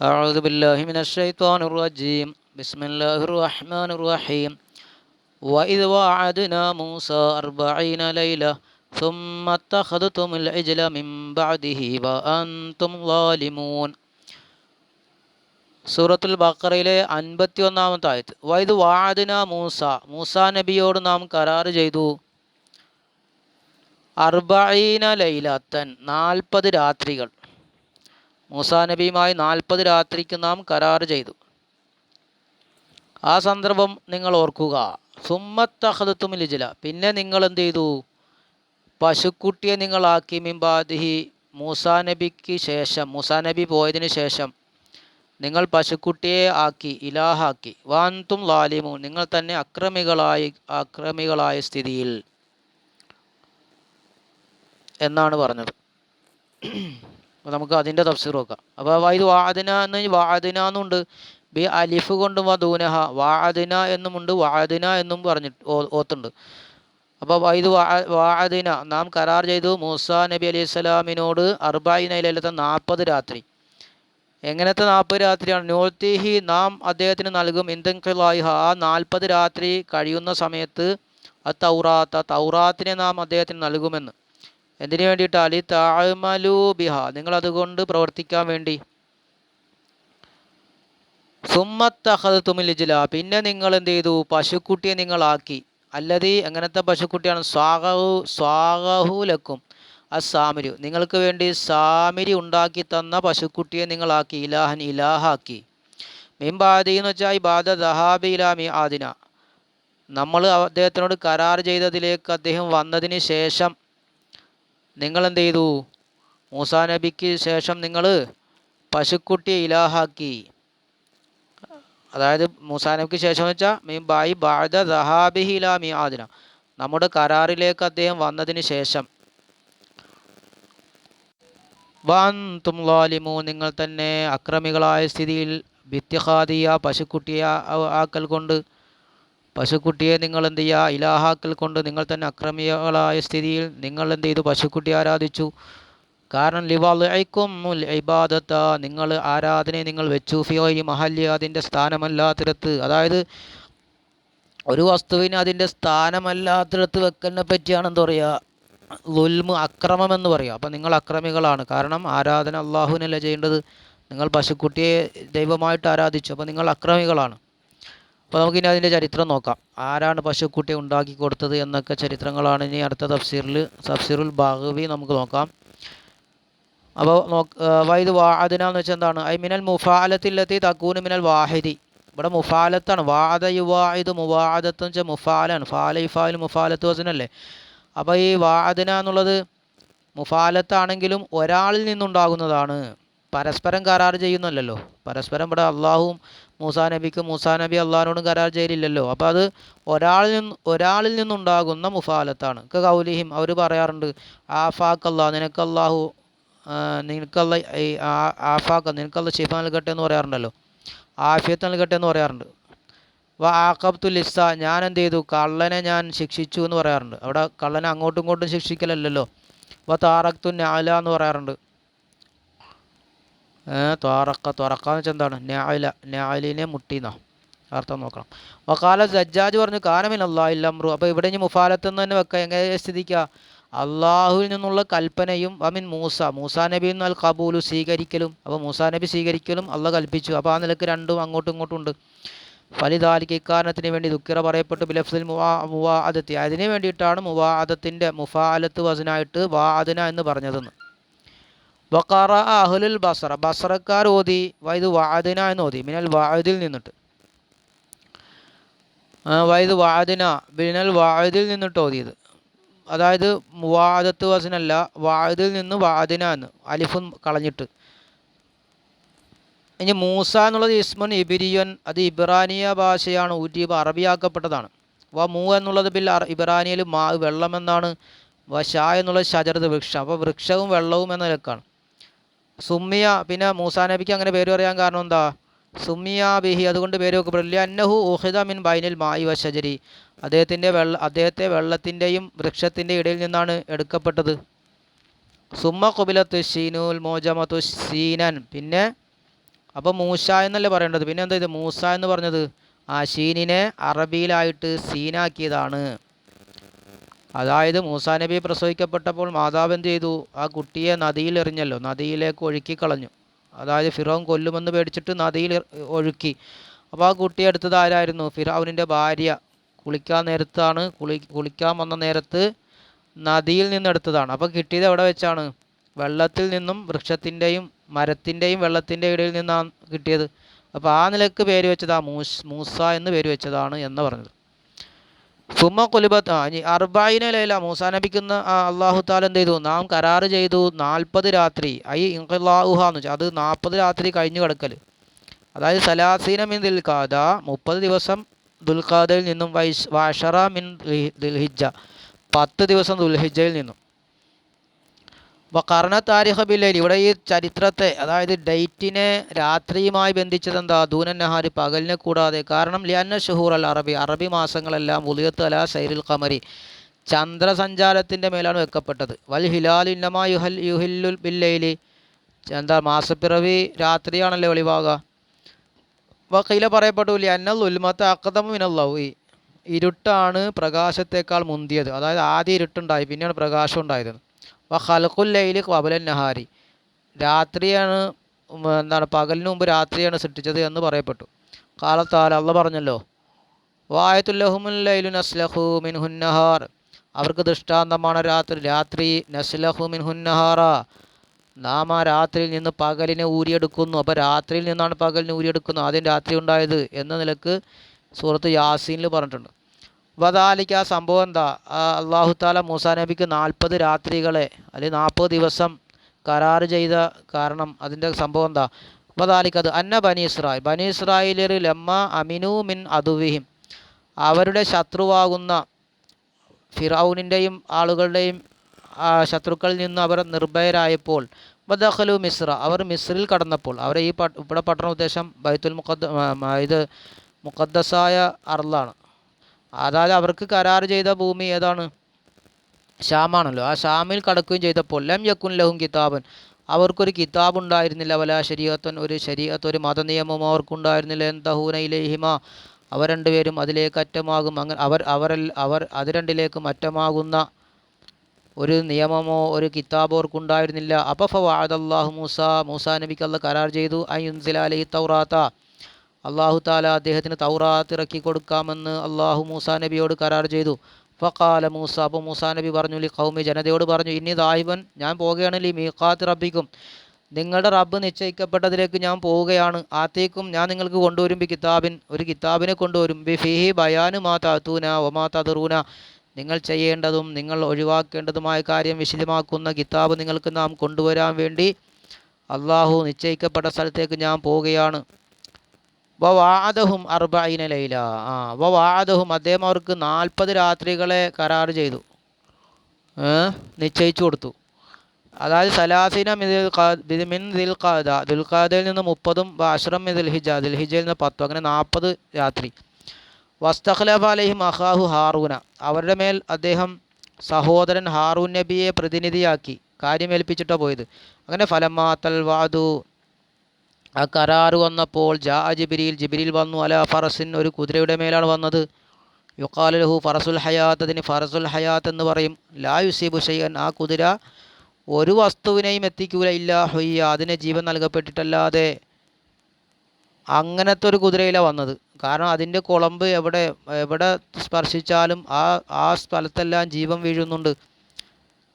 أعوذ بالله من الشيطان الرجيم بسم الله الرحمن الرحيم وإذ وعدنا موسى أربعين ليلة ثم اتخذتم العجل من بعده وأنتم ظالمون സൂറത്തുൽ ബക്കറയിലെ അൻപത്തി ഒന്നാമത്തെ ആയത്ത് വൈദ് വാദിന മൂസ മൂസ നബിയോട് നാം കരാറ് ചെയ്തു അർബീന ലൈലാത്തൻ നാൽപ്പത് രാത്രികൾ മൂസാ നബിയുമായി നാൽപ്പത് രാത്രിക്ക് നാം കരാർ ചെയ്തു. ആ സന്ദർഭം നിങ്ങൾ ഓർക്കുക. സുമ്മത്തഹദത്തും ലിജില. പിന്നെ നിങ്ങൾ എന്ത് ചെയ്തു? പശുക്കുട്ടിയെ നിങ്ങളാക്കി മിമ്പാദിഹി മൂസാ നബിക്ക് ശേഷം മൂസാ നബി പോയതിന് ശേഷം നിങ്ങൾ പശുക്കുട്ടിയെ ആക്കി ഇലാഹാക്കി. വാന്തും ലാലിമു നിങ്ങൾ തന്നെ അക്രമികളായി അക്രമികളായ സ്ഥിതിയിൽ. എന്നാണ് പറഞ്ഞത്. അപ്പോൾ നമുക്ക് അതിന്റെ തഫ്സീർ നോക്കാം. അപ്പോൾ ഇത് വാദിന എന്ന് വാദിന എന്നുണ്ട്. ബി അലിഫ് കൊണ്ടും വധൂനഹ വാദിന എന്നുമുണ്ട്. വാദിന എന്നും പറഞ്ഞിട്ട് ഓത്തുണ്ട്. അപ്പോൾ ഇത് വാദിന നാം കരാർ ചെയ്തു മൂസ നബി അലൈഹി സ്വലാമിനോട് അർബായിനയിലത്തെ നാൽപ്പത് രാത്രി. എങ്ങനത്തെ നാൽപ്പത് രാത്രിയാണ്? നോർത്തിഹി നാം അദ്ദേഹത്തിന് നൽകും. ഇന്ദൻഖിലായിഹ. ആ നാൽപ്പത് രാത്രി കഴിയുന്ന സമയത്ത് ആ തൗറാത്ത തൗറാത്തിനെ നാം അദ്ദേഹത്തിന് നൽകുമെന്ന്. എന്തിനു വേണ്ടിയിട്ട് അലി താഴ്മലൂബിഹ നിങ്ങൾ അതുകൊണ്ട് പ്രവർത്തിക്കാൻ വേണ്ടി. സുമ്മത്തഹത്തുമിലിജില പിന്നെ നിങ്ങൾ എന്ത് ചെയ്തു? പശുക്കുട്ടിയെ നിങ്ങളാക്കി. അല്ലതി എങ്ങനത്തെ പശുക്കുട്ടിയാണ്? സ്വാഗഹു സ്വാഗഹുലക്കും സാമിരി നിങ്ങൾക്ക് വേണ്ടി സാമിരി ഉണ്ടാക്കി തന്ന പശുക്കുട്ടിയെ നിങ്ങളാക്കി ഇലാഹൻ ഇലാഹാക്കി. മിംബാദി എന്ന് വെച്ചാൽ ഈ ബാധ ദഹാബി ഇലാമി ആദിന നമ്മൾ അദ്ദേഹത്തിനോട് കരാർ ചെയ്തതിലേക്ക് അദ്ദേഹം വന്നതിന് ശേഷം നിങ്ങൾ എന്ത് ചെയ്തു മൂസാ നബിക്ക് ശേഷം നിങ്ങൾ പശുക്കുട്ടിയെ ഇലാഹാക്കി. അതായത് മൂസാ നബിക്ക് ശേഷം വെച്ചാൽ മീൻ ബായി ബാദ ദഹാബിഹി ഇലാ മീ ആദിന നമ്മുടെ കരാറിലേക്ക് അദ്ദേഹം വന്നതിന് ശേഷം. വാന്തും ലാലിമു നിങ്ങൾ തന്നെ അക്രമികളായ സ്ഥിതിയിൽ ഭിത്യഹാദിയ പശുക്കുട്ടിയ ആക്കൽ കൊണ്ട് പശുക്കുട്ടിയെ നിങ്ങൾ എന്ത് ചെയ്യുക ഇലാഹാക്കൽ കൊണ്ട് നിങ്ങൾ തന്നെ അക്രമികളായ സ്ഥിതിയിൽ നിങ്ങൾ എന്ത് ചെയ്തു പശുക്കുട്ടി ആരാധിച്ചു. കാരണം ലിവാലൈക്കും ഇബാദത്ത നിങ്ങൾ ആരാധനയെ നിങ്ങൾ വെച്ചു. ഫിയോയി മഹല്യ അതിന്റെ സ്ഥാനമല്ലാത്തിടത്ത്. അതായത് ഒരു വസ്തുവിന് അതിന്റെ സ്ഥാനമല്ലാത്തിടത്ത് വെക്കലിനെ പറ്റിയാണ് എന്താ പറയുക ലുൽമ് അക്രമം എന്ന് പറയുക അപ്പം നിങ്ങൾ അക്രമികളാണ്. കാരണം ആരാധന അള്ളാഹുവിനല്ല ചെയ്യേണ്ടത്? നിങ്ങൾ പശുക്കുട്ടിയെ ദൈവമായിട്ട് ആരാധിച്ചു. അപ്പോൾ നിങ്ങൾ അക്രമികളാണ്. അപ്പോൾ നമുക്കിനി അതിന്റെ ചരിത്രം നോക്കാം. ആരാണ് പശുക്കുട്ടി ഉണ്ടാക്കി കൊടുത്തത് എന്നൊക്കെ ചരിത്രങ്ങളാണ് ഇനി അടുത്ത തഫ്സീറിൽ തഫ്സീറുൽ ബാഹവി നമുക്ക് നോക്കാം. അപ്പോൾ നോക്ക് വൈദ് വാ എന്ന് വെച്ചാൽ എന്താണ്? ഐ മിനൽ മുഫാലത്തിലെത്തി തക്കൂന് മിനൽ വാഹിദി. ഇവിടെ മുഫാലത്താണ്. വാദ യുവാഹിദ് മുവാദത്ത് വെച്ചാൽ മുഫാലാണ്. ഫാല ഇഫാൽ മുഫാലത്ത് വസനല്ലേ അപ്പോൾ ഈ വാദന എന്നുള്ളത് മുഫാലത്താണെങ്കിലും ഒരാളിൽ നിന്നുണ്ടാകുന്നതാണ്. പരസ്പരം കരാർ ചെയ്യുന്നല്ലോ പരസ്പരം ഇവിടെ അള്ളാഹും മൂസാ നബിക്കും മൂസാ നബി അള്ളാഹിനോടും കരാർ ചെയ്തില്ലല്ലോ അപ്പോൾ അത് ഒരാളിൽ നിന്ന് ഒരാളിൽ നിന്നുണ്ടാകുന്ന മുഫാലത്താണ്. കൗലിഹിം അവർ പറയാറുണ്ട് ആഫാക്ക് അള്ളാഹ് നിനക്ക് അള്ളാഹു നിനക്കല്ല ആഫാക്ക നിനക്കല്ല ഷിഫ നൽകട്ടെ എന്ന് പറയാറുണ്ടല്ലോ. ആഫിയത്ത് നൽകട്ടെ എന്ന് പറയാറുണ്ട്. വ ആക്കബ്തു ലിസ്സ ഞാൻ എന്ത് ചെയ്തു കള്ളനെ ഞാൻ ശിക്ഷിച്ചു എന്ന് പറയാറുണ്ട്. അവിടെ കള്ളനെ അങ്ങോട്ടും ഇങ്ങോട്ടും ശിക്ഷിക്കലല്ലോ വ താറക്തു നാല എന്ന് പറയാറുണ്ട്. ത്വാറക്ക ത്വറക്ക എന്ന് വെച്ചാൽ എന്താണ്? ന്യാല ന്യാലിനെ മുട്ടിന്നാ. അർത്ഥം നോക്കണം. വക്കാല സജ്ജാജ് പറഞ്ഞു കാനമിൻ അള്ളാഹ് ഇല്ലമ്രു അപ്പോൾ ഇവിടെ ഇനി മുഫാലത്ത് നിന്ന് തന്നെ വെക്കാം. എങ്ങനെ സ്ഥിതിക്കുക അള്ളാഹുവിൽ നിന്നുള്ള കൽപ്പനയും അമിൻ മൂസ. മൂസാ നബി എന്നാൽ കബൂലു സ്വീകരിക്കലും അപ്പോൾ മൂസാ നബി സ്വീകരിക്കലും അള്ളാഹ് കൽപ്പിച്ചു. അപ്പോൾ ആ നിലയ്ക്ക് രണ്ടും അങ്ങോട്ടും ഇങ്ങോട്ടും ഉണ്ട്. ഫലിദാലിക്ക് ഇക്കാരണത്തിന് വേണ്ടി ദുഃഖിറ പറയപ്പെട്ടു ബിലഫ്സിൽ മുവാ മുവാഅദത്തി അതിന് വേണ്ടിയിട്ടാണ് മുവാ അതത്തിന്റെ മുഫാലത്ത് വസനായിട്ട് വാഅദന എന്ന് പറഞ്ഞതെന്ന്. വക്കാറ അഹുലുൽ ബസറ. ബസറക്കാർ ഓതി വൈദ് വാദിന എന്ന് ഓതി. മിനൽ വാദിൽ നിന്നിട്ട്. വൈദ് വാദിന ബിനൽ വാദിൽ നിന്നിട്ട് ഓതിയത്. അതായത് വാദത്ത് വസനല്ല വാദിൽ നിന്ന് വാദിന എന്ന് അലിഫും കളഞ്ഞിട്ട്. ഇനി മൂസ എന്നുള്ളത് ഇസ്മുൻ ഇബിരിയൻ അത് ഇബ്രാനിയ ഭാഷയാണ് ഊറ്റി അറബിയാക്കപ്പെട്ടതാണ്. വ മൂ എന്നുള്ളത് ബിൽ ഇബ്രാനിയയിൽ മാ വെള്ളം എന്നാണ് വ ഷാ എന്നുള്ളത് ഷജറത് വൃക്ഷം. അപ്പോൾ വൃക്ഷവും വെള്ളവും എന്ന നിലക്കാണ്. സുമ്മിയ പിന്നെ മൂസാ നബിക്ക് അങ്ങനെ പേര് പറയാൻ കാരണം എന്താ? സുമിയ ബിഹി അതുകൊണ്ട് പേര് വെക്കപ്പെടില്ല. അന്നഹു ഊഹിദ മിൻ ബൈനിൽ മായി വശജരി അദ്ദേഹത്തിന്റെ വെള്ള അദ്ദേഹത്തെ വെള്ളത്തിന്റെയും വൃക്ഷത്തിന്റെ ഇടയിൽ നിന്നാണ് എടുക്കപ്പെട്ടത്. സുമ്മ കുബിലത്ത് ഷീനുൽ മോജമത്തു സീനൻ പിന്നെ അപ്പോൾ മൂസ എന്നല്ലേ പറയേണ്ടത്? പിന്നെ എന്താ ഇത്? മൂസ എന്ന് പറഞ്ഞത് ആ ഷീനിനെ അറബിയിലായിട്ട് സീനാക്കിയതാണ്. അതായത് മൂസാ നബി പ്രസവിക്കപ്പെട്ടപ്പോൾ മാതാവ് എന്ത് ചെയ്തു? ആ കുട്ടിയെ നദിയിൽ എറിഞ്ഞല്ലോ. നദിയിലേക്ക് ഒഴുക്കി കളഞ്ഞു. അതായത് ഫിറോൻ കൊല്ലുമെന്ന് പേടിച്ചിട്ട് നദിയിൽ ഒഴുക്കി. അപ്പോൾ ആ കുട്ടി എടുത്തത് ആരായിരുന്നു? ഫിറോവിന്റെ ഭാര്യ. കുളിക്കാൻ നേരത്താണ്. കുളി കുളിക്കാൻ വന്ന നേരത്ത് നദിയിൽ നിന്നെടുത്തതാണ് അപ്പോൾ കിട്ടിയത് എവിടെ വെച്ചാണ്? വെള്ളത്തിൽ നിന്നും വൃക്ഷത്തിന്റെയും മരത്തിന്റെയും വെള്ളത്തിന്റെ ഇടയിൽ നിന്നാണ് കിട്ടിയത്. അപ്പോൾ ആ നിലയ്ക്ക് പേര് വെച്ചതാണ് മൂസ് മൂസ എന്ന് പേര് വെച്ചതാണ് എന്ന് പറഞ്ഞത്. സുമ കുലിബത്ത്. ആ ഇനി അർബായിന ലൈല മൂസാ നബിക്കുന്ന അള്ളാഹു താല എന്ത് ചെയ്തു? നാം കരാറ് ചെയ്തു നാൽപ്പത് രാത്രി. ഐ ഇൻഖലാഹുഹ എന്ന് വെച്ചാൽ അത് നാൽപ്പത് രാത്രി കഴിഞ്ഞു കിടക്കൽ അതായത് സലാസീന മിൻ ദുൽഖാദ മുപ്പത് ദിവസം ദുൽഖാദയിൽ നിന്നും വൈ വാഷറ മിൻ ദുൽഹിജ പത്ത് ദിവസം ദുൽഹിജയിൽ നിന്നും. അപ്പോൾ കർണ താരിഖ ബില്ലയിൽ ഇവിടെ ഈ ചരിത്രത്തെ അതായത് ഡേറ്റിനെ രാത്രിയുമായി ബന്ധിച്ചത് എന്താ ദൂനൻ നഹാരി പകലിനെ കൂടാതെ. കാരണം ലിയന്ന ഷുഹൂർ അൽ അറബി അറബി മാസങ്ങളെല്ലാം ഉലിയത്ത് അല സൈരുൽ കമരി ചന്ദ്രസഞ്ചാരത്തിന്റെ മേലാണ് വെക്കപ്പെട്ടത്. വൽ ഹിലാൽ ഇന്നമാ യുഹൽ യുഹില്ലുൽ ബില്ലയിൽ എന്താ മാസപ്പിറവി രാത്രിയാണല്ലേ വെളിവാകുക വക്കീല പറയപ്പെട്ടു ലിയന്നൽ ഉൽമത്ത് അക്കതമു മിനല്ലൗഹി ഇരുട്ടാണ് പ്രകാശത്തേക്കാൾ മുന്തിയത്. അതായത് ആദ്യം ഇരുട്ടുണ്ടായി പിന്നെയാണ് പ്രകാശം ഉണ്ടായത്. വ വബലൻ നഹാരി. രാത്രിയാണ് എന്താണ് പകലിന് മുമ്പ് രാത്രിയാണ് സൃഷ്ടിച്ചത് എന്ന് പറയപ്പെട്ടു. കാലത്താൽ അള്ള പറഞ്ഞല്ലോ. വായത്തുല്ലഹുമുൽ ലൈലു നസ്ലഹു മിൻഹുന്നഹാർ അവർക്ക് ദൃഷ്ടാന്തമാണ് രാത്രി. രാത്രി നസ്ലഹു മിൻഹുന്നഹാറ നാം ആ രാത്രിയിൽ നിന്ന് പകലിനെ ഊരിയെടുക്കുന്നു. അപ്പോൾ രാത്രിയിൽ നിന്നാണ് പകലിനെ ഊരിയെടുക്കുന്നത്. ആദ്യം രാത്രി ഉണ്ടായത് എന്ന നിലയ്ക്ക് സൂറത്ത് യാസീനിൽ പറഞ്ഞിട്ടുണ്ട്. വദാലിക്ക് ആ സംഭവം എന്താ? അള്ളാഹു താല മൂസാ നബിക്ക് നാൽപ്പത് രാത്രികളെ അല്ലെങ്കിൽ നാൽപ്പത് ദിവസം കരാർ ചെയ്ത കാരണം അതിന്റെ സംഭവം എന്താ? വദാലിക്ക് അത് അന്ന ബനി ഇസ്രായേൽ. ബനി ഇസ്രായേലിയർ ലമ്മ അമിനു മിൻ അതുവിഹിം അവരുടെ ശത്രുവാകുന്ന ഫിറൌനിന്റെയും ആളുകളുടെയും ശത്രുക്കളിൽ നിന്ന് അവർ നിർഭയരായപ്പോൾ ബദഖലു മിസ്ര അവർ മിസ്രിൽ കടന്നപ്പോൾ അവരെ ഈ ഇവിടെ പട്ടണ ഉദ്ദേശം ബൈത്തുൽ മുഖദ് ഇത് മുഖദ്ദസായ അർളാണ് അതായത് അവർക്ക് കരാർ ചെയ്ത ഭൂമി ഏതാണ്? ഷാമാണല്ലോ. ആ ഷാമിൽ കടക്കുകയും ചെയ്തപ്പോൾ ലം യക്കുൻ ലഹും കിതാബൻ. അവർക്കൊരു കിതാബ് ഉണ്ടായിരുന്നില്ല വല ശരീഅത്തൻ ഒരു ശരീഅത്ത് ഒരു മതനിയമം അവർക്കുണ്ടായിരുന്നില്ല. എന്തഹൂന ഇലേഹിമ. അവർ രണ്ടുപേരും അതിലേക്ക് അറ്റമാകും. അങ്ങനെ അവർ അവരൽ അവർ അത് രണ്ടിലേക്കും അറ്റമാകുന്ന ഒരു നിയമമോ ഒരു കിതാബോ അവർക്കുണ്ടായിരുന്നില്ല. അപ്പോൾ അള്ളാഹു മൂസ. മൂസ നബിക്ക് കരാർ ചെയ്തു. അയ്യുൻസിലാലി തൗറാത്ത. അള്ളാഹു താല അദ്ദേഹത്തിന് തൗറാത്ത് ഇറക്കി കൊടുക്കാമെന്ന് അള്ളാഹു മൂസാ നബിയോട് കരാർ ചെയ്തു. ഫക്കാല മൂസ അപ്പോൾ മൂസാ നബി പറഞ്ഞു ലി കൗമി ജനതയോട് പറഞ്ഞു ഇനി ദാഹിബൻ ഞാൻ പോവുകയാണ് ലി മീഖാത്ത് റബ്ബിക്കും. നിങ്ങളുടെ റബ്ബ് നിശ്ചയിക്കപ്പെട്ടതിലേക്ക് ഞാൻ പോവുകയാണ്. ആത്തേക്കും ഞാൻ നിങ്ങൾക്ക് കൊണ്ടുവരും ബി കിതാബിൻ ഒരു കിതാബിനെ കൊണ്ടുവരും. ബി ഫിഹി ബയാനു മാ താത്തൂന ഒമാ തദറൂന. നിങ്ങൾ ചെയ്യേണ്ടതും നിങ്ങൾ ഒഴിവാക്കേണ്ടതുമായ കാര്യം വിശദമാക്കുന്ന കിതാബ് നിങ്ങൾക്ക് നാം കൊണ്ടുവരാൻ വേണ്ടി അള്ളാഹു നിശ്ചയിക്കപ്പെട്ട സ്ഥലത്തേക്ക് ഞാൻ പോവുകയാണ്. വവാദഹും അർബൈന ലൈല. ആ വവാദഹും അദ്ദേഹം അവർക്ക് നാൽപ്പത് രാത്രികളെ കരാർ ചെയ്തു? നിശ്ചയിച്ചു കൊടുത്തു. അതായത് സലാസിന മിൻ ദിൽ ഖാദ ദുൽഖാദയിൽ നിന്ന് മുപ്പതും അഷ്റം മിതിൽ ഹിജ ദിൽഹിജയിൽ നിന്ന് പത്തും. അങ്ങനെ നാൽപ്പത് രാത്രി. വസ്തഖലഫ അലഹിം അഹാഹു ഹാറൂന. അവരുടെ മേൽ അദ്ദേഹം സഹോദരൻ ഹാറൂൻ നബിയെ പ്രതിനിധിയാക്കി. കാര്യമേൽപ്പിച്ചിട്ടാണ് പോയത്. അങ്ങനെ ഫലമാതൽ വാദു ആ കരാറ് വന്നപ്പോൾ ജാ ജിബിരിയിൽ ജിബിരിയിൽ വന്നു അല ഫറസിൻ ഒരു കുതിരയുടെ മേലാണ് വന്നത്. യുക്കാലുഹു ഫറസുൽ ഹയാത്ത് അതിന് ഫറസുൽ ഹയാത്ത് എന്ന് പറയും. ലാ യുസീബു ഷെയ്യൻ ആ കുതിര ഒരു വസ്തുവിനെയും എത്തിക്കൂല ഇല്ല ഹൊയ്യ അതിന് ജീവൻ നൽകപ്പെട്ടിട്ടല്ലാതെ. അങ്ങനത്തെ ഒരു കുതിരയിലാണ് വന്നത്. കാരണം അതിന്റെ കുളമ്പ് എവിടെ എവിടെ സ്പർശിച്ചാലും ആ ആ സ്ഥലത്തെല്ലാം ജീവൻ വീഴുന്നുണ്ട്.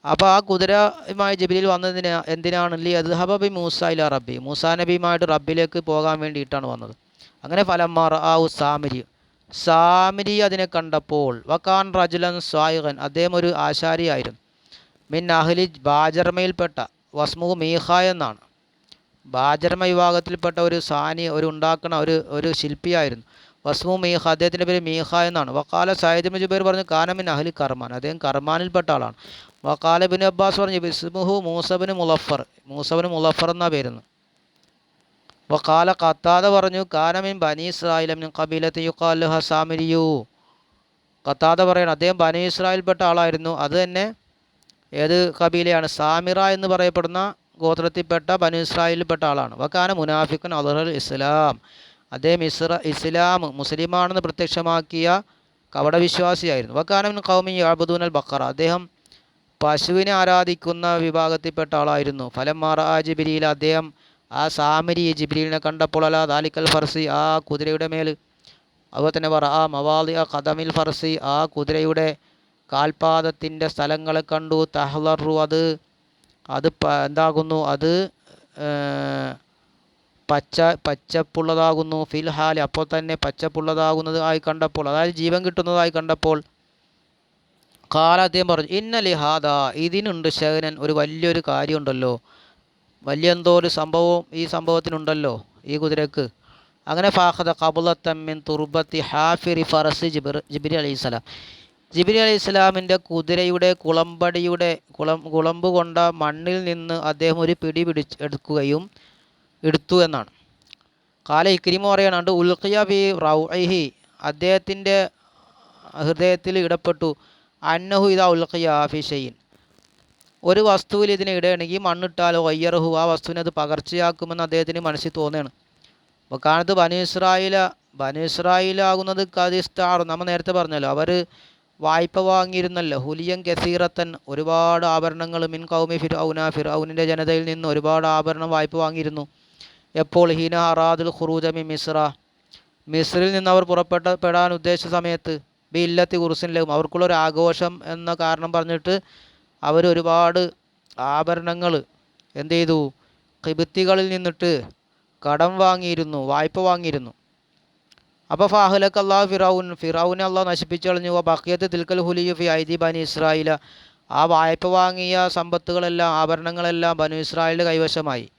അപ്പോൾ ആ കുതിരയുമായി ജബിലിൽ വന്നതിന് എന്തിനാണ് ലി അത് ഹബബി മൂസ ഇല റബ്ബി. മൂസാ നബിയുമായിട്ട് റബ്ബിലേക്ക് പോകാൻ വേണ്ടിയിട്ടാണ് വന്നത്. അങ്ങനെ ഫലമാർ ആ സാമിരി. സാമിരി അതിനെ കണ്ടപ്പോൾ വക്കാൻ റജുലൻ സ്വായുഖൻ അദ്ദേഹം ഒരു ആശാരിയായിരുന്നു. മിൻ അഹ്ലി ബാജർമയിൽപ്പെട്ട വസ്മു മീഹ എന്നാണ്. ബാജർമ വിഭാഗത്തിൽപ്പെട്ട ഒരു സാനി ഒരു ഉണ്ടാക്കുന്ന ഒരു ഒരു ശില്പിയായിരുന്നു. വസ്മു മീഹ അദ്ദേഹത്തിന്റെ പേര് മീഹ എന്നാണ്. വക്കാല സയ്യിദ് മുജുബൈർ പറഞ്ഞു കാനമിൻ അഹ്ലി കർമാൻ. അദ്ദേഹം കർമാനിൽപ്പെട്ട ആളാണ്. വക്കാല ബിൻ അബ്ബാസ് പറഞ്ഞു ബിസ്മുഹു മൂസബിന് മുലഫർ മൂസബിന് മുലഫർ എന്നാ പേരുന്നു. വക്കാല കത്താത പറഞ്ഞു കാനമിൻ ബനി ഇസ്രായിലും കബീലത്തെ യുക്കാലുഹ സാമിരിയു. കത്താത പറയണം അദ്ദേഹം ബനി ഇസ്രായേൽപ്പെട്ട ആളായിരുന്നു. അത് തന്നെ ഏത് കബീലയാണ് സാമിറ എന്ന് പറയപ്പെടുന്ന ഗോത്രത്തിൽപ്പെട്ട ബനു ഇസ്രായേലിൽപ്പെട്ട ആളാണ്. വക്കാന മുനാഫിഖൻ അദഹൽ ഇസ്ലാം. അദ്ദേഹം ഇസ്ര ഇസ്ലാം മുസ്ലിമാണെന്ന് പ്രത്യക്ഷമാക്കിയ കവടവിശ്വാസിയായിരുന്നു വക്കാനമിൻ കൗമി അബുദൂൻ അൽ ബക്കറ അദ്ദേഹം പശുവിനെ ആരാധിക്കുന്ന വിഭാഗത്തിൽപ്പെട്ട ആളായിരുന്നു. ഫലം മാറ ജിബിരിയിൽ അദ്ദേഹം ആ സാമരി ജിബിരിലിനെ കണ്ടപ്പോൾ അല്ല ദാലിക്കൽ ഫർസി ആ കുതിരയുടെ മേൽ. അതുപോലെ തന്നെ പറ ആ മവാദി ആ കഥമിൽ ഫർസി ആ കുതിരയുടെ കാൽപാദത്തിന്റെ സ്ഥലങ്ങളെ കണ്ടു. തഹ്ലറു അത് അത് എന്താകുന്നു? അത് പച്ച പച്ചപ്പുള്ളതാകുന്നു. ഫിൽഹാൽ അപ്പോൾ തന്നെ പച്ചപ്പുള്ളതാകുന്നത് ആയി കണ്ടപ്പോൾ അതായത് ജീവൻ കിട്ടുന്നതായി കണ്ടപ്പോൾ കാല അദ്ദേഹം പറഞ്ഞു ഇന്ന ലിഹാദ ഇതിനുണ്ട് ശകനൻ ഒരു വലിയൊരു കാര്യമുണ്ടല്ലോ. വലിയ എന്തോ ഒരു സംഭവം ഈ സംഭവത്തിനുണ്ടല്ലോ ഈ കുതിരക്ക്. അങ്ങനെ ഫാഹദ കബുലത്തമ്മിൻ തുർബത്തി ഹാഫിറി ഫറസ് ജിബിർ ജിബിരി അലൈഹി സ്വലാം. ജിബിരി അലൈഹി സ്വലാമിന്റെ കുതിരയുടെ കുളമ്പടിയുടെ കുളം കുളമ്പ് കൊണ്ട മണ്ണിൽ നിന്ന് അദ്ദേഹം ഒരു പിടി പിടിച്ച് എടുക്കുകയും എടുത്തു എന്നാണ്. കാല ഇക്രിമ പറയാനുണ്ട് ഉൽഖിയ ബി റൗഹി അദ്ദേഹത്തിന്റെ ഹൃദയത്തിൽ ഇടപെട്ടു അന്നഹു ഇതാ ഉൽഖിയാഫിഷയിൻ ഒരു വസ്തുവിൽ ഇതിനെ ഇടുകയാണെങ്കിൽ മണ്ണിട്ടാലോ വയ്യറഹു ആ വസ്തുവിനെ അത് പകർച്ചയാക്കുമെന്ന് അദ്ദേഹത്തിന് മനസ്സിൽ തോന്നുകയാണ്. അപ്പോൾ കാലത്ത് ബനു ഇസ്രായേല ബനു നമ്മൾ നേരത്തെ പറഞ്ഞല്ലോ അവർ വായ്പ വാങ്ങിയിരുന്നല്ലോ. ഹുലിയൻ കസീറത്തൻ ഒരുപാട് ആഭരണങ്ങൾ മിൻ കൗമി ഫിർ ഔനിന്റെ ജനതയിൽ നിന്ന് ഒരുപാട് ആഭരണം വായ്പ വാങ്ങിയിരുന്നു. എപ്പോൾ? ഹീന അറാദുൽ ഖുറൂജമി മിസ്ര. മിസ്രിൽ നിന്ന് അവർ പുറപ്പെട്ട പെടാൻ ഉദ്ദേശിച്ച സമയത്ത്. ബി ഇല്ലത്തി കുറുസിനിലും അവർക്കുള്ള ഒരു ആഘോഷം എന്ന കാരണം പറഞ്ഞിട്ട് അവർ ഒരുപാട് ആഭരണങ്ങൾ എന്ത് ചെയ്തു കിബിത്തികളിൽ നിന്നിട്ട് കടം വാങ്ങിയിരുന്നു വായ്പ വാങ്ങിയിരുന്നു. അപ്പോൾ ഫാഹുലക്ക് അള്ളാഹു ഫിറൌൻ ഫിറൌനെ അള്ളാഹ് നശിപ്പിച്ചു കളഞ്ഞു. ബക്കിയത്ത് തിൽക്കൽ ഹുലിയു ഫി ഐദി ബനി ഇസ്രായില ആ വായ്പ വാങ്ങിയ സമ്പത്തുകളെല്ലാം ആഭരണങ്ങളെല്ലാം ബനു ഇസ്രായേലിന്റെ കൈവശമായി.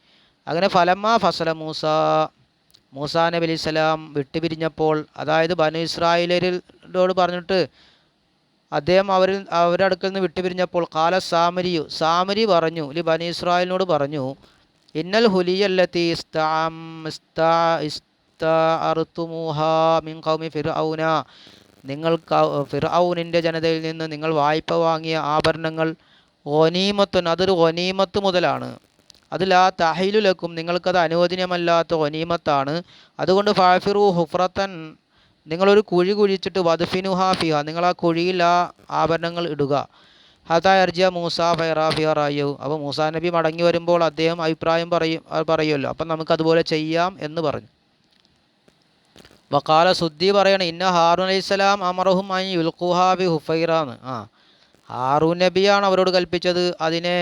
അങ്ങനെ ഫലമ്മ ഫസല മൂസ. മൂസാ നബി അലൈഹി സ്വലാം വിട്ടുപിരിഞ്ഞപ്പോൾ അതായത് ബനു ഇസ്രായേലരോട് പറഞ്ഞിട്ട് അദ്ദേഹം അവരിൽ അവരുടെ അടുക്കൽ നിന്ന് വിട്ടുപിരിഞ്ഞപ്പോൾ കാല സാമരിയു. സാമരി പറഞ്ഞു ലി ബനു ഇസ്രായേലിനോട് പറഞ്ഞു ഇന്നൽ ഹുലിയല്ലത്തി മിൻ ഖൗമി ഫിർഔന. നിങ്ങൾ ഫിർഔനിന്റെ ജനതയിൽ നിന്ന് നിങ്ങൾ വായ്പ വാങ്ങിയ ആഭരണങ്ങൾ ഒനീമത്തുൻ അതൊരു ഒനീമത്ത് മുതലാണ്. അതിൽ ആ തഹയിലുലക്കും നിങ്ങൾക്കത് അനുവദനീയമല്ലാത്ത ഒനീമത്താണ്. അതുകൊണ്ട് ഫാഫിറു ഹുഫ്രത്തൻ നിങ്ങളൊരു കുഴി കുഴിച്ചിട്ട് വധുഫിനു ഹാഫിഹ നിങ്ങൾ ആ കുഴിയിൽ ആ ആഭരണങ്ങൾ ഇടുക. ഹതാ അർജിയ മൂസ ഫൈറാഫിയ റായു. അപ്പോൾ മൂസാ നബി മടങ്ങി വരുമ്പോൾ അദ്ദേഹം അഭിപ്രായം പറയും പറയുമല്ലോ. അപ്പം നമുക്കതുപോലെ ചെയ്യാം എന്ന് പറഞ്ഞു. വക്കാല സുദ്ദി പറയണം ഇന്ന ഹാറൂൻ അലൈഹിസ്സലാം അമറഹും അൻ യുൽഖുഹാബി ഹുഫൈറാന്ന് ആ ഹാറൂൻ നബിയാണ് അവരോട് കൽപ്പിച്ചത്. അതിനെ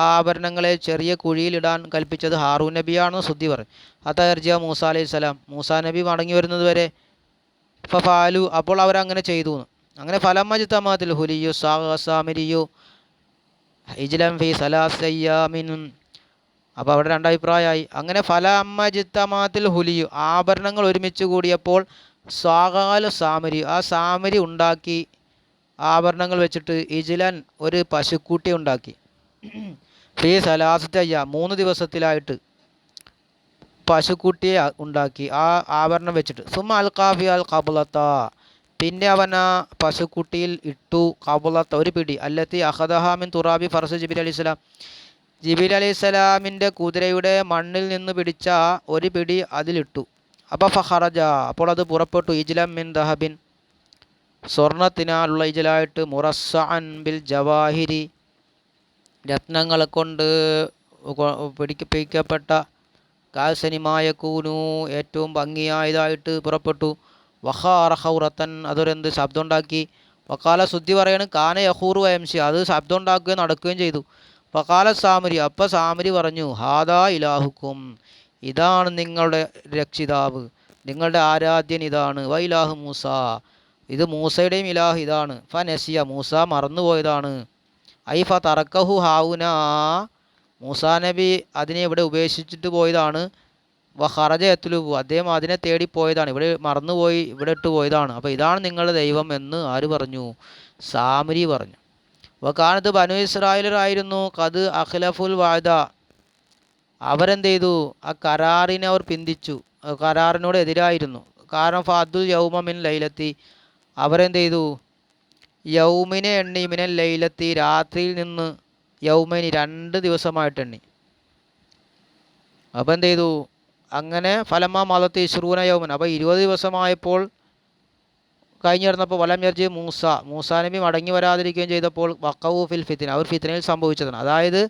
ആ ആഭരണങ്ങളെ ചെറിയ കുഴിയിലിടാൻ കൽപ്പിച്ചത് ഹാറൂൻ നബിയാണെന്ന് സുദ്ധി പറയും ഹത്തർജിയ മൂസ അലൈഹി സ്വലാം. മൂസാ നബി മടങ്ങി വരുന്നത് വരെ ഫാലു അപ്പോൾ അവരങ്ങനെ ചെയ്തു. അങ്ങനെ ഫലം മജിത്തമാത്തിൽ ഹുലിയു സാമിരിയു ഇജ്ലം ഫി സലാസയ്യാമിൻ അപ്പോൾ അവിടെ രണ്ടഭിപ്രായമായി അങ്ങനെ ഫല ഹുലിയു ആഭരണങ്ങൾ ഒരുമിച്ച് കൂടിയപ്പോൾ സ്വാകാല സാമരി ആ സാമരി ഉണ്ടാക്കി ആഭരണങ്ങൾ വെച്ചിട്ട് ഇജിലൻ ഒരു പശുക്കുട്ടി ഉണ്ടാക്കി. ഫി സലാസത്തയ്യ മൂന്ന് ദിവസത്തിലായിട്ട് പശുക്കുട്ടിയെ ഉണ്ടാക്കി ആ ആവരണം വെച്ചിട്ട്. സുമ അൽ കാഫി അൽ കബുലത്ത പിന്നെ അവൻ ആ പശുക്കുട്ടിയിൽ ഇട്ടു കബുലത്ത ഒരു പിടി. അല്ലത്തി അഹദഹാമിൻ തുറാബി ഫർസ് ജിബിൽ അലി സ്വലാം. ജിബിൽ അലി സ്വലാമിന്റെ കുതിരയുടെ മണ്ണിൽ നിന്ന് പിടിച്ച ഒരു പിടി അതിലിട്ടു. അപ്പോൾ ഫഹറജ അപ്പോൾ അത് പുറപ്പെട്ടു. ഇജ്ലം മിൻ ദഹബിൻ. സ്വർണത്തിനാലുള്ള ഇജലായിട്ട് മുറസ്സഅൻ ബിൽ ജവാഹിരി. രത്നങ്ങളെ കൊണ്ട് പിടിപ്പിക്കപ്പെട്ട കാൽസനിമായ കൂനു ഏറ്റവും ഭംഗിയായതായിട്ട് പുറപ്പെട്ടു. വഹാറഹൗറത്തൻ അതൊരെന്ത് ശബ്ദം ഉണ്ടാക്കി വക്കാല ശുദ്ധി പറയണ് കാന യഹൂറു വയംശി. അത് ശബ്ദം ഉണ്ടാക്കുകയും നടക്കുകയും ചെയ്തു. വക്കാല സാമരി അപ്പം സാമരി പറഞ്ഞു ഹാദാ ഇലാഹുക്കും ഇതാണ് നിങ്ങളുടെ രക്ഷിതാവ്. നിങ്ങളുടെ ആരാധ്യൻ ഇതാണ്. വൈലാഹു മൂസ. ഇത് മൂസയുടെയും ഇലാഹ് ഇതാണ്. ഫ നസിയ മൂസ മറന്നുപോയതാണ്. ഐ ഫ തറക്കഹു ഹാവുന. മൂസാ നബി അതിനെ ഇവിടെ ഉപേക്ഷിച്ചിട്ട് പോയതാണ്. വഹറജ ഹറജ എത്തുലുബു അദ്ദേഹം അതിനെ തേടി പോയതാണ്. ഇവിടെ മറന്നുപോയി ഇവിടെ ഇട്ട് പോയതാണ്. അപ്പോൾ ഇതാണ് നിങ്ങളുടെ ദൈവം എന്ന് ആര് പറഞ്ഞു? സാമരി പറഞ്ഞു. വക്കാനത്ത് ബനു ഇസ്രായേലായിരുന്നു കത് അഖ്ലഫുൽ വാദ അവരെന്ത് ചെയ്തു? ആ കരാറിനെ അവർ പിന്തിച്ചു. കരാറിനോട് എതിരായിരുന്നു. കാരണം ഫാദുൽ യൗമ മിൻ ലൈലത്തി. അവരെന്ത് ചെയ്തു? യൗമിനെ എണ്ണി മിനൽ ലൈലത്തി രാത്രിയിൽ നിന്ന് യൗമിനി രണ്ട് ദിവസമായിട്ട് എണ്ണി. അപ്പോൾ എന്ത് ചെയ്തു? അങ്ങനെ ഫലമാ മതത്തി ഇഷ്റൂന യൗമൻ. അപ്പോൾ ഇരുപത് ദിവസമായപ്പോൾ കഴിഞ്ഞു കിടന്നപ്പോൾ വലം ജർജി മൂസ. മൂസാ നബി മടങ്ങി വരാതിരിക്കുകയും ചെയ്തപ്പോൾ വക്കവു ഫിൽ ഫിത്തിന അവർ ഫിത്തിനയിൽ സംഭവിച്ചതാണ്. അതായത്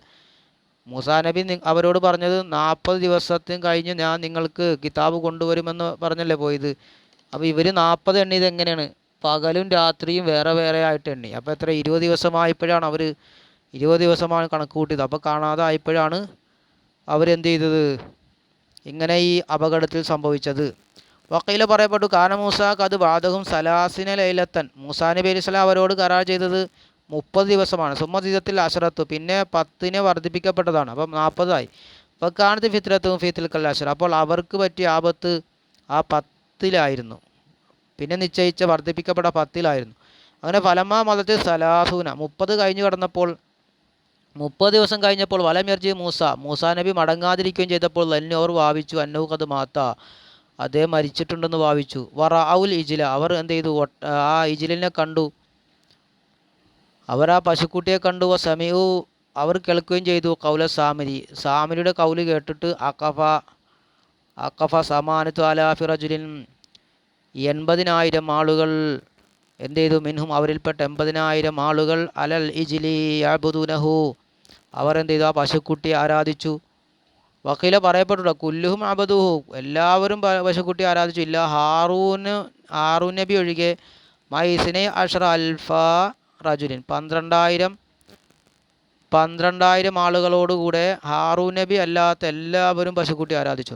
മൂസാ നബി നി- അവരോട് പറഞ്ഞത് നാൽപ്പത് ദിവസത്തിന് കഴിഞ്ഞ് ഞാൻ നിങ്ങൾക്ക് കിതാബ് കൊണ്ടുവരുമെന്ന് പറഞ്ഞല്ലേ പോയത്? അപ്പോൾ ഇവർ നാൽപ്പത് എണ്ണിയത് എങ്ങനെയാണ്? പകലും രാത്രിയും വേറെ വേറെ ആയിട്ട് എണ്ണി. അപ്പോൾ എത്ര? ഇരുപത് ദിവസമായപ്പോഴാണ് അവർ ഇരുപത് ദിവസമാണ് കണക്ക് കൂട്ടിയത്. അപ്പോൾ കാണാതെ ആയപ്പോഴാണ് അവരെന്ത് ചെയ്തത്? ഇങ്ങനെ ഈ അപകടത്തിൽ സംഭവിച്ചത്. വക്കീല പറയപ്പെട്ടു കാന മൂസാക്ക് അത് വാതകം സലാസിന ലൈലത്തൻ. മൂസാ പേരിസല അവരോട് കരാർ ചെയ്തത് മുപ്പത് ദിവസമാണ്. സുമ്മതീതത്തിൽ അശ്രത്തു പിന്നെ പത്തിനെ വർദ്ധിപ്പിക്കപ്പെട്ടതാണ്. അപ്പം നാൽപ്പതായി അപ്പോൾ കാണത്ത് ഫിത്രത്തും ഫിത്തിൽ കൽ അപ്പോൾ അവർക്ക് പറ്റിയ ആപത്ത് ആ പത്തിലായിരുന്നു. പിന്നെ നിശ്ചയിച്ച വർദ്ധിപ്പിക്കപ്പെട്ട പത്തിലായിരുന്നു. അങ്ങനെ ഫലമാ മതത്തിൽ സലാസൂന. മുപ്പത് കഴിഞ്ഞു കടന്നപ്പോൾ മുപ്പത് ദിവസം കഴിഞ്ഞപ്പോൾ വലമിർജി മൂസ. മൂസ നബി മടങ്ങാതിരിക്കുകയും ചെയ്തപ്പോൾ ലന്നോർ വാവിച്ചു അന്നഹു കത് മാത്ത. അദ്ദേഹം മരിച്ചിട്ടുണ്ടെന്ന് വാവിച്ചു. വറ ഔൽ ഇജില. അവർ എന്ത് ചെയ്തു? ആ ഇജിലിനെ കണ്ടു. അവർ ആ പശുക്കുട്ടിയെ കണ്ടു. സമീഉ അവർ കേൾക്കുകയും ചെയ്തു. കൗല സാമിരി. സാമിരിയുടെ കൗൽ കേട്ടിട്ട് അക്കഫ അക്കഫ സമാനത്തു അലാഫി റജുലിൻ എൺപതിനായിരം ആളുകൾ എന്ത് ചെയ്തു? മിൻഹും അവരിൽപ്പെട്ട എൺപതിനായിരം ആളുകൾ അലൽ ഇജിലി അബുദുനഹു അവർ എന്ത് ചെയ്തു? ആ പശുക്കുട്ടിയെ ആരാധിച്ചു. വക്കീല പറയപ്പെട്ടുണ്ടോ കുല്ലുഹും അബദുഹു. എല്ലാവരും പശുക്കുട്ടി ആരാധിച്ചു. ഇല്ല ഹാറൂന് ഹാറൂൻ നബി ഒഴികെ മൈസിനെ അഷർ അൽഫ റജുലിൻ. പന്ത്രണ്ടായിരം പന്ത്രണ്ടായിരം ആളുകളോടുകൂടെ ഹാറൂ നബി അല്ലാത്ത എല്ലാവരും പശുക്കുട്ടി ആരാധിച്ചു.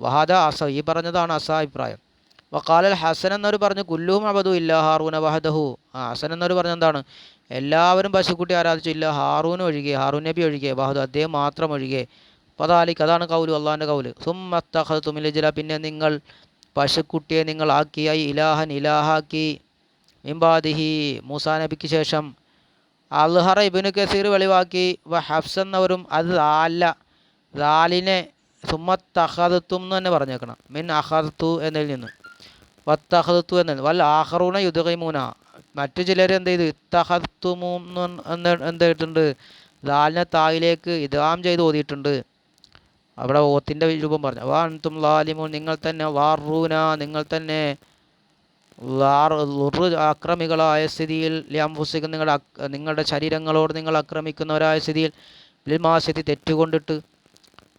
വഹാദ അസ ഈ പറഞ്ഞതാണ് അസ അഭിപ്രായം. വക്കാലൽ ഹസൻ എന്നവർ പറഞ്ഞു കുല്ലുഹും അബദു ഇല്ല ഹാറൂന വഹദഹു. ആ ഹസൻ എന്നവർ പറഞ്ഞു എന്താണ്? എല്ലാവരും പശുക്കുട്ടി ആരാധിച്ചു ഇല്ല ഹാറൂൻ ഒഴികെ ഹാറൂൻ നബി ഒഴികെ വഹദു അദ്ദേഹം മാത്രം ഒഴികെ. പതാലിക്ക് അതാണ് കൗലു അള്ളാഹിന്റെ കൗൽ. സുമ്മത്തഹത്തുമിലിജില പിന്നെ നിങ്ങൾ പശുക്കുട്ടിയെ നിങ്ങൾ ആക്കിയായി ഇലാഹൻ ഇലാഹാക്കി. മിംബാദിഹി മൂസാ നബിക്ക് ശേഷം അൽഹറ ഇബിന് കസീർ വെളിവാക്കി. വ ഹഫ്സ് എന്നവരും അത് ദാല ദാലിനെ സുമ്മത്തഹത്തും എന്ന് തന്നെ പറഞ്ഞേക്കണം. മിൻ അഹർത്തു എന്നതിൽ നിന്ന്. വത്തഹത്തു എന്ന് വൽ ആഹറൂണ യുദ്ധമൂന മറ്റു ചിലർ എന്ത് ചെയ്തു? ഇത്തഹത്തുമൂന്ന് എന്ന് എന്ത് ചെയ്തിട്ടുണ്ട്? ദാലിനെ തായിലേക്ക് ഇതാം ചെയ്ത് ഓതിയിട്ടുണ്ട്. അവിടെ ഓത്തിന്റെ രൂപം പറഞ്ഞു. വാ അൻതും ലാലിമൂൻ. നിങ്ങൾ തന്നെ വാറൂന. നിങ്ങൾ തന്നെ അക്രമികളായ സ്ഥിതിയിൽ ലിയാംഫുസിക്ക് നിങ്ങളുടെ നിങ്ങളുടെ ശരീരങ്ങളോട് നിങ്ങൾ ആക്രമിക്കുന്നവരായ സ്ഥിതിയിൽ ലിമാസത്തി തെറ്റുകൊണ്ടിട്ട്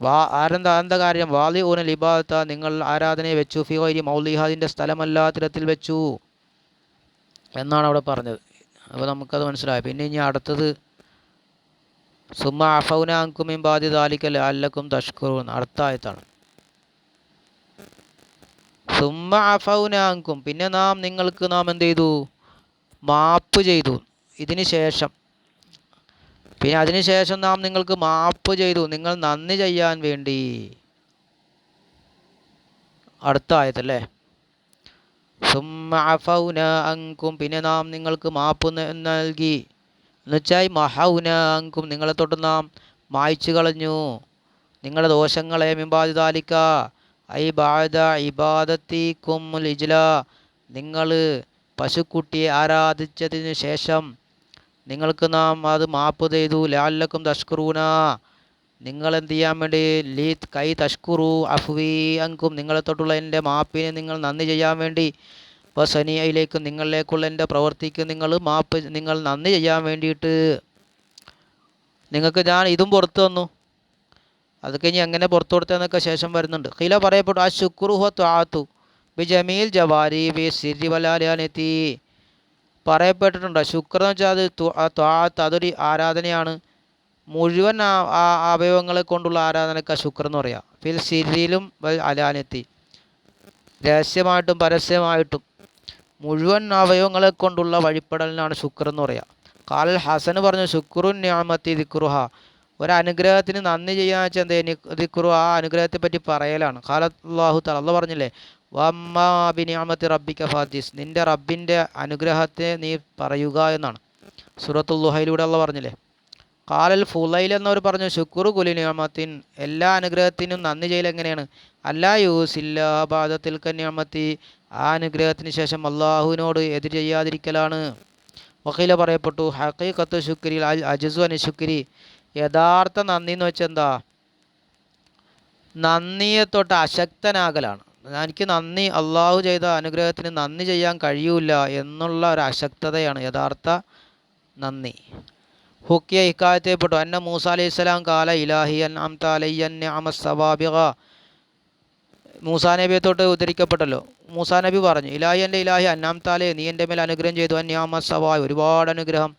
വാ ആരന്ത എന്താ കാര്യം? വാലി ഊന ലിബാത്ത നിങ്ങൾ ആരാധനയെ വെച്ചു ഫിഹോരി മൗലിഹാദിന്റെ സ്ഥലമല്ലാത്തിടത്തിൽ വെച്ചു എന്നാണ് അവിടെ പറഞ്ഞത്. അപ്പോൾ നമുക്കത് മനസ്സിലായി. പിന്നെ ഇനി അടുത്തത് സുമ അഫൗനാങ്കുമിൻ ബാധി താലിക്കൽ അല്ലക്കും തഷ്കുറൂൻ അടുത്ത ആയത്താണ്. അഫൗന അഫൗനാങ്കും പിന്നെ നാം നിങ്ങൾക്ക് നാം എന്ത് ചെയ്തു? മാപ്പ് ചെയ്തു. ഇതിന് ശേഷം പിന്നെ അതിനുശേഷം നാം നിങ്ങൾക്ക് മാപ്പ് ചെയ്തു. നിങ്ങൾ നന്ദി ചെയ്യാൻ വേണ്ടി. അടുത്ത ആയതല്ലേ? സുമ്മ അഫൗന അങ്കും. പിന്നെ നാം നിങ്ങൾക്ക് മാപ്പ് നൽകി. എന്നുവെച്ചാൽ മഹൗന അങ്കും. നിങ്ങളെ തൊട്ട് നാം മായ്ച്ചു കളഞ്ഞു. നിങ്ങളുടെ ദോഷങ്ങളെ മിമ്പാദിതാലിക്ക ഐ ബാദ ഇബാദത്തി കുമ്മുൽ ഇജ്ല നിങ്ങൾ പശുക്കുട്ടിയെ ആരാധിച്ചതിന് ശേഷം നിങ്ങൾക്ക് നാം അത് മാപ്പ് ചെയ്തു. ലാലക്കും തഷ്കുറൂന. നിങ്ങൾ എന്ത് ചെയ്യാൻ വേണ്ടി? ലീ കൈ തഷ്കുറു അഫ്വി അങ്കും നിങ്ങളെ തൊട്ടുള്ള എന്റെ മാപ്പിനെ നിങ്ങൾ നന്ദി ചെയ്യാൻ വേണ്ടി. ഇപ്പോൾ സനിയയിലേക്കും നിങ്ങളിലേക്കുള്ള എന്റെ പ്രവർത്തിക്ക് നിങ്ങൾ മാപ്പ് നിങ്ങൾ നന്ദി ചെയ്യാൻ വേണ്ടിയിട്ട്. നിങ്ങൾക്ക് ഞാൻ ഇതും പുറത്തു തന്നു. അത് കഴിഞ്ഞ് എങ്ങനെ പുറത്തു കൊടുത്തതെന്നൊക്കെ ശേഷം വരുന്നുണ്ട്. ഖില പറയപ്പെട്ടു ആ ശുക്രുഹ ത്വാത്തു ബി ജമീൽ ജവാരി ബി സിരി വലാലിയാനെത്തി പറയപ്പെട്ടിട്ടുണ്ട്. ശുക്ർ എന്ന് വെച്ചാൽ അത് ത്വാത്ത് അതൊരു ആരാധനയാണ്. മുഴുവൻ ആ ആ അവയവങ്ങളെ കൊണ്ടുള്ള ആരാധനയ്ക്ക് ശുക്ർ എന്ന് പറയാം. ഫിൽ സിരിയിലും വൽ അലാനെത്തി. രഹസ്യമായിട്ടും പരസ്യമായിട്ടും മുഴുവൻ അവയവങ്ങളെ കൊണ്ടുള്ള വഴിപ്പെടലിനാണ് ശുക്ർ എന്ന് പറയാം. കാലൽ ഹസൻ പറഞ്ഞു ശുക്രുൻ ഞാമത്തി ദിക്റുഹ. ഒരു അനുഗ്രഹത്തിന് നന്ദി ചെയ്യാന്ന് വെച്ചാൽ എന്താ? ദിക്രു ആ അനുഗ്രഹത്തെ പറ്റി പറയലാണ് തആല അള്ളാഹ് പറഞ്ഞില്ലേ വമ്മാ ബിനിഅമത്തി റബ്ബിക ഫാദിസ് നിന്റെ റബ്ബിന്റെ അനുഗ്രഹത്തെ നീ പറയുക എന്നാണ്. സൂറത്തുൽ ലുഹയിലൂടെ അള്ള പറഞ്ഞില്ലേ? കാലൽ ഫുലൈൽ എന്നവർ പറഞ്ഞു ശുക്രു കുലി നിയമത്തിൻ എല്ലാ അനുഗ്രഹത്തിനും നന്ദി ചെയ്യൽ എങ്ങനെയാണ്? അല്ലാ യൂസില്ല ബാധത്തിൽ കന്യാമത്തി ആ അനുഗ്രഹത്തിന് ശേഷം അള്ളാഹുവിനോട് എതിർ ചെയ്യാതിരിക്കലാണ്. വക്കീല പറയപ്പെട്ടു ഹക്കീഖത്ത് ശുക്രി അജസു അനു ശുക്രി. യഥാർത്ഥ നന്ദി എന്ന് വെച്ചെന്താ? നന്ദിയെ തൊട്ട് അശക്തനാകലാണ്. എനിക്ക് നന്ദി. അള്ളാഹു ചെയ്ത അനുഗ്രഹത്തിന് നന്ദി ചെയ്യാൻ കഴിയൂല എന്നുള്ള ഒരു അശക്തതയാണ്. യഥാർത്ഥ നന്ദി. ഹുക്കിയ ഇക്കായത്തെപ്പെട്ടു അന്ന മൂസ അലൈഹി സ്വലാം കാല ഇലാഹി അൻ അംതാലയ്യൻ സവാബിക മൂസാ നബിയെ തൊട്ട് ഉദ്ധരിക്കപ്പെട്ടല്ലോ. മൂസ നബി പറഞ്ഞു ഇലാഹി എന്റെ ഇലാഹി അന്നാം താലേ നീ എന്റെ മേൽ അനുഗ്രഹം ചെയ്തു. അന്യാമ സവായ് ഒരുപാട് അനുഗ്രഹം.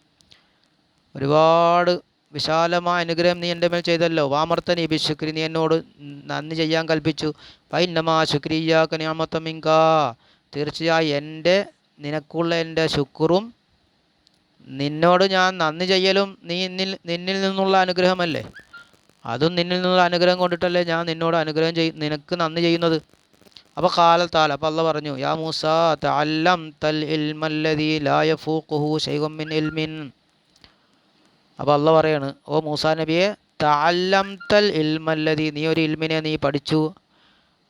ഒരുപാട് വിശാലമായ അനുഗ്രഹം നീ എന്റെ മേൽ ചെയ്തല്ലോ. വാമർത്തനി ബിശുക്രി നീ എന്നോട് നന്ദി ചെയ്യാൻ കൽപ്പിച്ചു. പൈന്നമാ ശുക്രിയാക്ക ഞാമത്തമിങ്ക തീർച്ചയായും എന്റെ നിനക്കുള്ള എന്റെ ശുക്റും നിന്നോട് ഞാൻ നന്ദി ചെയ്യലും നീ നിന്നിൽ നിന്നിൽ നിന്നുള്ള അനുഗ്രഹമല്ലേ? അതും നിന്നിൽ നിന്നുള്ള അനുഗ്രഹം കൊണ്ടിട്ടല്ലേ ഞാൻ നിന്നോട് അനുഗ്രഹം ചെയ് നിനക്ക് നന്ദി ചെയ്യുന്നത്? അപ്പോൾ കാലത്താൽ അപ്പോൾ അല്ല പറഞ്ഞു യാ മൂസ തൽ ഇൽമല്ലദീ ലായ യഫൂഖുഹു ശൈഉം മിൻ ഇൽമിൻ. അപ്പോൾ അല്ല പറയാണ് ഓ മൂസാ നബിയെ തഅല്ലം തൽ ഇൽമല്ലതി നീ ഒരു ഇൽമിനെ നീ പഠിച്ചു.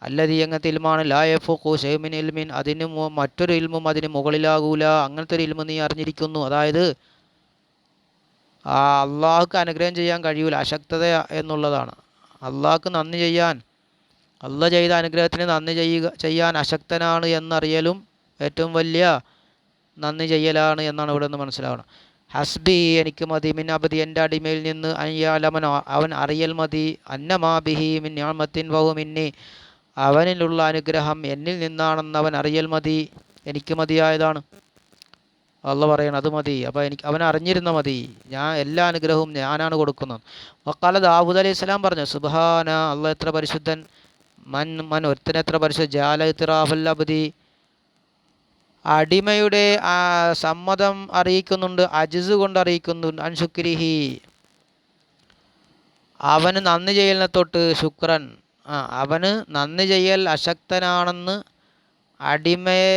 അല്ലതി എങ്ങനത്തെ ഇൽമാണ് ലാ യഫൂഖു ശൈഉം മിൻ ഇൽമിൻ അതിന് മറ്റൊരു ഇൽമും അതിന് മുകളിലാകൂല. അങ്ങനത്തെ ഒരു ഇൽമ നീ അറിഞ്ഞിരിക്കുന്നു. അതായത് ആ അള്ളാഹുക്ക് അനുഗ്രഹം ചെയ്യാൻ കഴിയൂല അശക്തത എന്നുള്ളതാണ്. അള്ളാഹ്ക്ക് നന്ദി ചെയ്യാൻ അള്ള ചെയ്ത അനുഗ്രഹത്തിന് നന്ദി ചെയ്യുക ചെയ്യാൻ അശക്തനാണ് എന്നറിയലും ഏറ്റവും വലിയ നന്ദി ചെയ്യലാണ് എന്നാണ് ഇവിടെ നിന്ന് മനസ്സിലാവുന്നത് ഹസ്ബി എനിക്ക് മതി. മിൻ അബദി എന്റെ അടിമയിൽ നിന്ന് അയ്യാലമനോ അവൻ അറിയൽ മതി. അന്നമാബിഹി മിൻ വഹു മിന്നി. അവനിലുള്ള അനുഗ്രഹം എന്നിൽ നിന്നാണെന്ന് അവൻ അറിയൽ മതി. എനിക്ക് മതിയായതാണ്. അള്ള പറയണം അത് മതി. അപ്പോൾ എനിക്ക് അവൻ അറിഞ്ഞിരുന്ന മതി. ഞാൻ എല്ലാ അനുഗ്രഹവും ഞാനാണ് കൊടുക്കുന്നത്. വക്കാല ദാവൂദ് അലൈഹി സ്വലാം പറഞ്ഞു സുബാന അള്ള എത്ര പരിശുദ്ധൻ. മൻ മൻ ഒരുത്തനെത്ര പരിശുദ്ധ ജാല അബദി. അടിമയുടെ സമ്മതം അറിയിക്കുന്നുണ്ട് അജിസ് കൊണ്ട് അറിയിക്കുന്നുണ്ട് അൻഷുക്രിഹി. അവന് നന്ദി ചെയ്യലിനെ തൊട്ട് ശുക്രൻ ആ അവന് നന്ദി ചെയ്യൽ അശക്തനാണെന്ന് അടിമയെ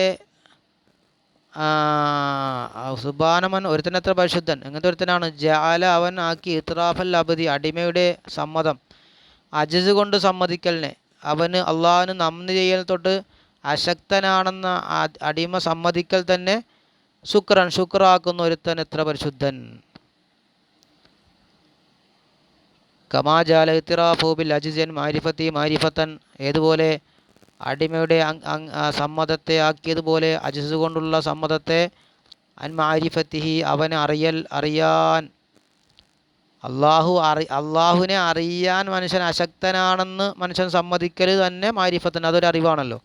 സുബാനമൻ ഒരുത്തനത്ര പരിശുദ്ധൻ ഇങ്ങനത്തെ ഒരുത്തനാണ്? ജാല അവൻ ആക്കി ഇത്രാഫൽ അബദി അടിമയുടെ സമ്മതം. അജിസ് കൊണ്ട് സമ്മതിക്കലിനെ അവന് അള്ളാഹുവിന് നന്ദി ചെയ്യൽ തൊട്ട് അശക്തനാണെന്ന അടിമ സമ്മതിക്കൽ തന്നെ ശുക്രൻ ശുക്രാക്കുന്ന ഒരുത്തൻ എത്ര പരിശുദ്ധൻ. കമാജാല ഇത്തിറാഫൂബിൽ അജിജൻ മാരിഫത്തി മാരിഫത്തൻ ഏതുപോലെ അടിമയുടെ സമ്മതത്തെ ആക്കിയതുപോലെ അജിസ് കൊണ്ടുള്ള സമ്മതത്തെ അൻ മാരിഫത്തിഹി അവനെ അറിയൽ അറിയാൻ അള്ളാഹു അറി അള്ളാഹുവിനെ അറിയാൻ മനുഷ്യൻ അശക്തനാണെന്ന് മനുഷ്യൻ സമ്മതിക്കൽ തന്നെ മാരിഫത്തിന് അതൊരു അറിവാണല്ലോ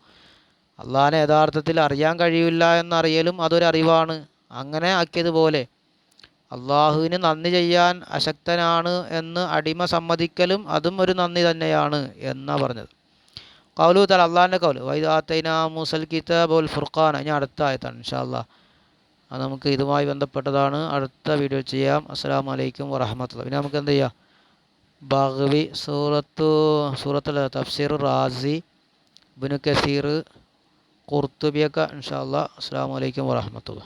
അള്ളാഹിനെ യഥാർത്ഥത്തിൽ അറിയാൻ കഴിയില്ല എന്നറിയലും അതൊരു അറിവാണ്. അങ്ങനെ ആക്കിയതുപോലെ അള്ളാഹുവിന് നന്ദി ചെയ്യാൻ അശക്തനാണ് എന്ന് അടിമ സമ്മതിക്കലും അതും ഒരു നന്ദി തന്നെയാണ് എന്നാണ് പറഞ്ഞത്. കൗലു തല അള്ളാഹിന്റെ കൗലു വൈദാത്തൈന മുസൽ കിതാബുൽ ഫുർഖാൻ ഇനി അടുത്ത ആയത്താണ് ഇൻഷാ അത് നമുക്ക് ഇതുമായി ബന്ധപ്പെട്ടതാണ്. അടുത്ത വീഡിയോ ചെയ്യാം. അസ്സാം വലൈക്കും വറഹമത്തുള്ള പിന്നെ നമുക്ക് എന്ത് ചെയ്യാം? ബഹ്വി സൂറത്തു സൂറത്തുള്ള തഫ്സീർ റാസി ബുനു കസീർ ഖുർത്തുബിയൊക്കെ ഇൻഷാ അല്ലാ അസ്സാം വലൈക്കും വറഹമത്തുള്ള